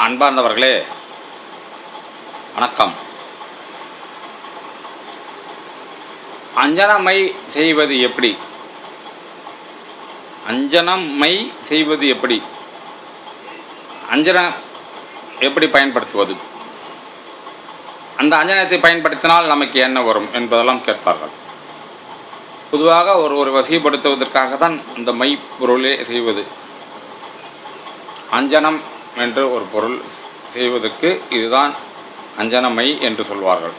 அன்பார்ந்தவர்களே வணக்கம். அஞ்சனமை செய்வது எப்படி? அஞ்சனமை செய்வது எப்படி? அஞ்சனம் எப்படி பயன்படுத்துவது? அந்த அஞ்சனத்தை பயன்படுத்தினால் நமக்கு என்ன வரும் என்பதெல்லாம் கேட்பார்கள். பொதுவாக ஒருவர் ஒரு வசைப்படுத்துவதற்காக தான் இந்த மை பொருளே செய்வது. அஞ்சனம் என்று ஒரு பொருள் செய்வதற்கு இதுதான் அஞ்சனமை என்று சொல்வார்கள்.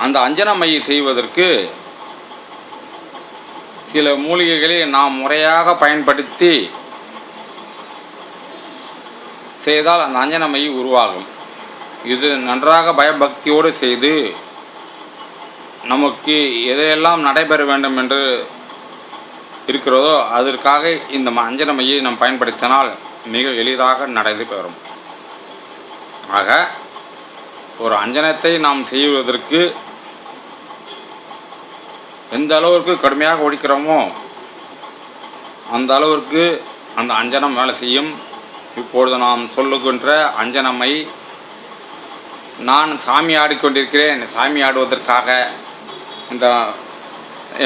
அந்த அஞ்சனமையை செய்வதற்கு சில மூலிகைகளை நாம் முறையாக பயன்படுத்தி செய்தால் அந்த அஞ்சனமை உருவாகும். இது நன்றாக பயபக்தியோடு செய்து நமக்கு எதையெல்லாம் நடைபெற வேண்டும் என்று இருக்கிறதோ அதற்காக இந்த ம- அஞ்சனமையை நாம் பயன்படுத்தினால் மிக எளிதாக நடைபெறும் ஆக ஒரு அஞ்சனத்தை நாம் செய்வதற்கு எந்த அளவிற்கு கடுமையாக ஒழிக்கிறோமோ அந்த அளவிற்கு அந்த அஞ்சனம் வேலை செய்யும். இப்பொழுது நாம் சொல்லுகின்ற அஞ்சனமை நான் சாமி ஆடிக்கொண்டிருக்கிறேன் சாமி ஆடுவதற்காக இந்த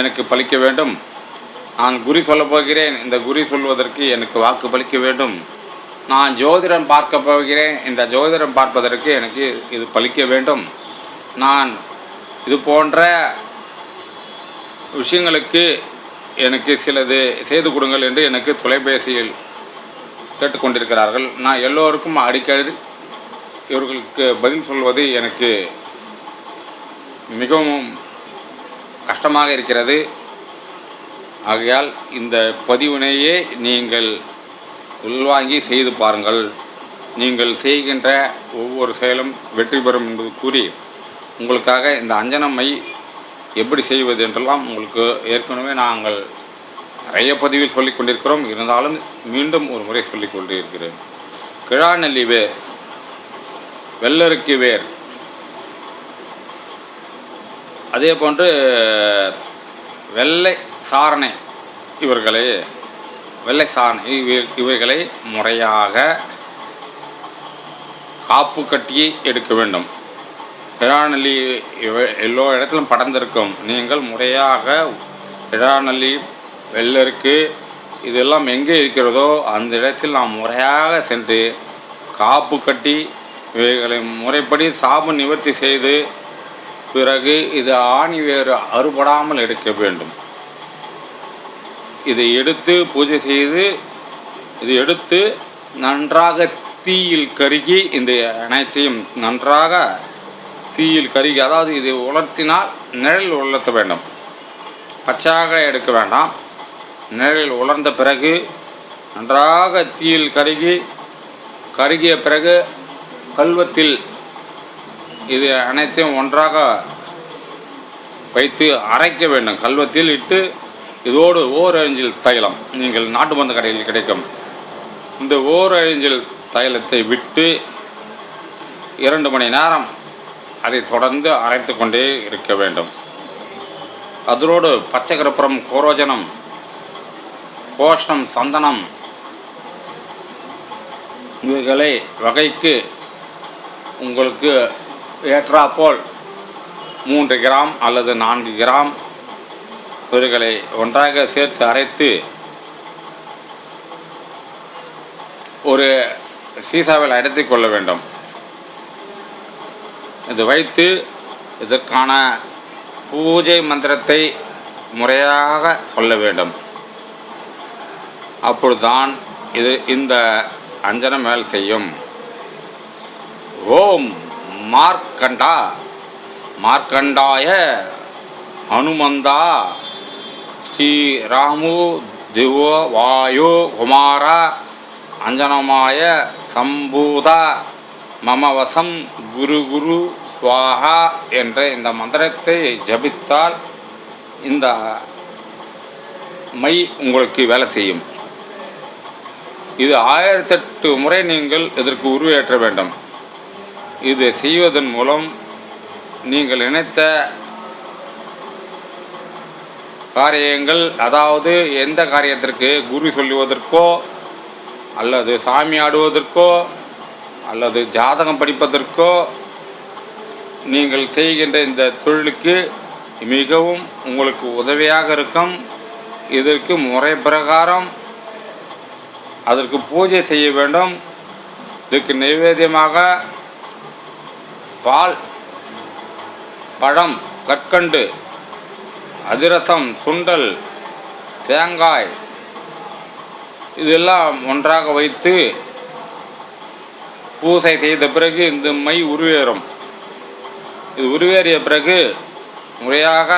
எனக்கு பலிக்க வேண்டும். நான் குறி சொல்லப் போகிறேன். இந்த குறி சொல்வதற்கு எனக்கு வாக்கு பலிக்க வேண்டும். நான் ஜோதிடம் பார்க்க போகிறேன். இந்த ஜோதிடம் பார்ப்பதற்கு எனக்கு இது பலிக்க வேண்டும். நான் இது போன்ற விஷயங்களுக்கு எனக்கு சிலது செய்து கொடுங்கள் என்று எனக்கு தொலைபேசியில் கேட்டுக்கொண்டிருக்கிறார்கள் நான் எல்லோருக்கும் அடிக்கடி இவர்களுக்கு பதில் சொல்வது எனக்கு மிகவும் கஷ்டமாக இருக்கிறது. ஆகையால் இந்த பதிவினையே நீங்கள் உள்வாங்கி செய்து பாருங்கள். நீங்கள் செய்கின்ற ஒவ்வொரு செயலும் வெற்றி பெறும் என்பது கூறி உங்களுக்காக இந்த அஞ்சனமை எப்படி செய்வது என்றெல்லாம் உங்களுக்கு ஏற்கனவே நாங்கள் நிறைய பதிவில் சொல்லிக் கொண்டிருக்கிறோம். இருந்தாலும் மீண்டும் ஒரு முறை சொல்லிக் கொண்டிருக்கிறேன் கிழாநெல்லி வேர் வெள்ளருக்கு வேர். அதே போன்று வெள்ளை சாரணை. இவர்களை வெள்ளை சாரணை. இவ- இவைகளை முறையாக காப்பு கட்டி எடுக்க வேண்டும். இழாநெல்லி எல்லா எல்லோ இடத்திலும் படர்ந்திருக்கும். நீங்கள் முறையாக இழாநெல்லி வெள்ளருக்கு இதெல்லாம் எங்கே இருக்கிறதோ அந்த இடத்தில் நாம் முறையாக சென்று காப்பு கட்டி இவைகளை முறைப்படி சாபு நிவர்த்தி செய்து பிறகு இது ஆணி வேறு அறுபடாமல் எடுக்க வேண்டும். இதை எடுத்து பூஜை செய்து இதை எடுத்து நன்றாக தீயில் கருகி இந்த அனைத்தையும் நன்றாக தீயில் கருகி அதாவது இது உலர்த்தினால் நிழல் உலர்த்த வேண்டும். பச்சையாக எடுக்க வேண்டாம். நிழலில் உலர்ந்த பிறகு நன்றாக தீயில் கருகி கருகிய பிறகு கல்வத்தில் இது அனைத்தையும் ஒன்றாக வைத்து அரைக்க வேண்டும். கல்வத்தில் இட்டு இதோடு ஓர் அழிஞ்சில் தைலம். நீங்கள் நாட்டு மருந்து கடையில் கிடைக்கும். இந்த ஓர் அழிஞ்சில் தைலத்தை விட்டு இரண்டு மணி நேரம் அதை தொடர்ந்து அரைத்து கொண்டே இருக்க வேண்டும். அதனோடு பச்சை கருப்புரம் கோரோஜனம் கோஷ்டம் சந்தனம் இவைகளை வகைக்கு உங்களுக்கு ஏற்றாப்போல் மூன்று கிராம் அல்லது நான்கு கிராம் துறைகளை ஒன்றாக சேர்த்து அரைத்து ஒரு சீசாவில் அடைத்து கொள்ள வேண்டும். இது வைத்து இதற்கான பூஜை மந்திரத்தை முறையாக சொல்ல வேண்டும். அப்பொழுதுதான் இது இந்த அஞ்சனம் மேல் செய்யும். ஓம் மார்க்கண்டா மார்க்கண்டாய அனுமந்தா ஸ்ரீ ராமு திவோ வாயு குமார அஞ்சனமாய சம்பூத மமவசம் குரு குரு ஸ்வாஹா என்ற இந்த மந்திரத்தை ஜபித்தால் இந்த மை உங்களுக்கு வேலை செய்யும். இது ஆயிரத்தெட்டு முறை நீங்கள் இதற்கு உருவேற்ற வேண்டும். இது செய்வதன் மூலம் நீங்கள் நினைத்த காரியங்கள் அதாவது எந்த காரியத்திற்கு குரு சொல்லுவதற்கோ அல்லது சாமி ஆடுவதற்கோ அல்லது ஜாதகம் படிப்பதற்கோ நீங்கள் செய்கின்ற இந்த தொழிலுக்கு மிகவும் உங்களுக்கு உதவியாக இருக்கும். இதற்கு முறை பிரகாரம் அதற்கு பூஜை செய்ய வேண்டும். இதுக்கு நைவேத்தியமாக பால் பழம் கற்கண்டு அதிரசம் சுண்டல் தேங்காய் இதெல்லாம் ஒன்றாக வைத்து பூசை செய்த பிறகு இந்த மை உருவேறும். இது உருவேறிய பிறகு முறையாக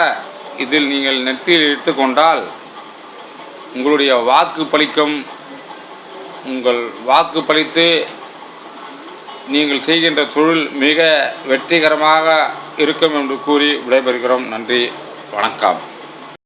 இதில் நீங்கள் நெற்றியில் எடுத்துக்கொண்டால் உங்களுடைய வாக்கு பழிக்கும். உங்கள் வாக்கு பளித்து நீங்கள் செய்கின்ற தொழில் மிக வெற்றிகரமாக இருக்கும் என்று கூறி விடைபெறுகிறோம். நன்றி. வணக்கம்.